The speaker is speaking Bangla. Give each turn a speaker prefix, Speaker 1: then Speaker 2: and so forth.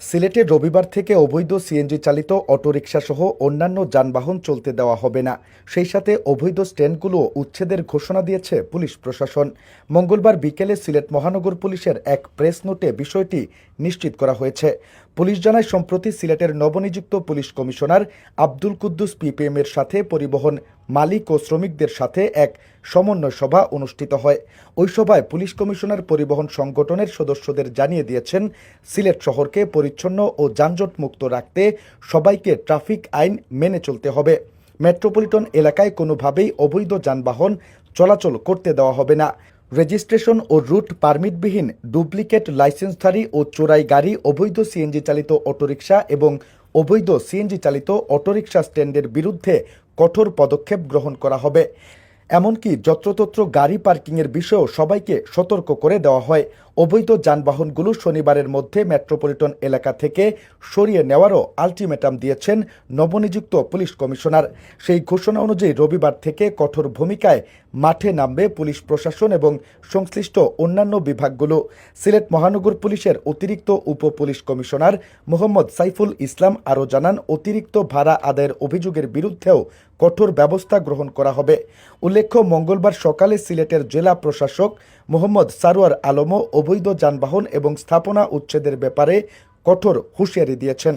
Speaker 1: সিলেটে রবিবার থেকে অবৈধ সিএনজি চালিত অটোরিকশাসহ অন্যান্য যানবাহন চলতে দেওয়া হবে না। সেই সাথে অবৈধ স্ট্যান্ডগুলো উচ্ছেদের ঘোষণা দিয়েছে পুলিশ প্রশাসন। মঙ্গলবার বিকেলে সিলেট মহানগর পুলিশের এক প্রেস নোটে বিষয়টি নিশ্চিত করা হয়েছে। পুলিশ জানায়, সম্প্রতি সিলেটের নবনিযুক্ত police commissioner Abdul Quddus PPM এর সাথে পরিবহন মালিক ও শ্রমিকদের সাথে এক সমন্বয় সভা অনুষ্ঠিত হয়। ওই সভায় পুলিশ কমিশনার পরিবহন সংগঠনের সদস্যদের জানিয়ে দিয়েছেন, সিলেট শহরকে পরিচ্ছন্ন ও যানজট মুক্ত রাখতে সবাইকে ট্রাফিক আইন মেনে চলতে হবে। মেট্রোপলিটন এলাকায় কোনোভাবেই অবৈধ যানবাহন চলাচল করতে দেওয়া হবে না। রেজিস্ট্রেশন ও রুট পারমিটবিহীন ডুপ্লিকেট লাইসেন্সধারী ও চোরাই গাড়ি, অবৈধ সিএনজি চালিত অটোরিকশা এবং অবৈধ সিএনজি চালিত অটোরিকশা স্ট্যান্ডের বিরুদ্ধে কঠোর পদক্ষেপ গ্রহণ করা হবে। এমনকি যত্রতত্র গাড়ি পার্কিংয়ের বিষয়েও সবাইকে সতর্ক করে দেওয়া হয়। অবৈধ যানবাহনগুলো শনিবারের মধ্যে মেট্রোপলিটন এলাকা থেকে সরিয়ে নেওয়ারও আলটিমেটাম দিয়েছেন নবনিযুক্ত পুলিশ কমিশনার। সেই ঘোষণা অনুযায়ী রবিবার থেকে কঠোর ভূমিকায় মাঠে নামবে পুলিশ প্রশাসন এবং সংশ্লিষ্ট অন্যান্য বিভাগগুলো। সিলেট মহানগর পুলিশের অতিরিক্ত উপ পুলিশ কমিশনার মোহাম্মদ সাইফুল ইসলাম আরও জানান, অতিরিক্ত ভাড়া আদায়ের অভিযোগের বিরুদ্ধেও কঠোর ব্যবস্থা গ্রহণ করা হবে। উল্লেখ্য, মঙ্গলবার সকালে সিলেটের জেলা প্রশাসক মোহাম্মদ সারোয়ার আলমও অবৈধ যানবাহন এবং স্থাপনা উচ্ছেদের ব্যাপারে কঠোর হুঁশিয়ারি দিয়েছেন।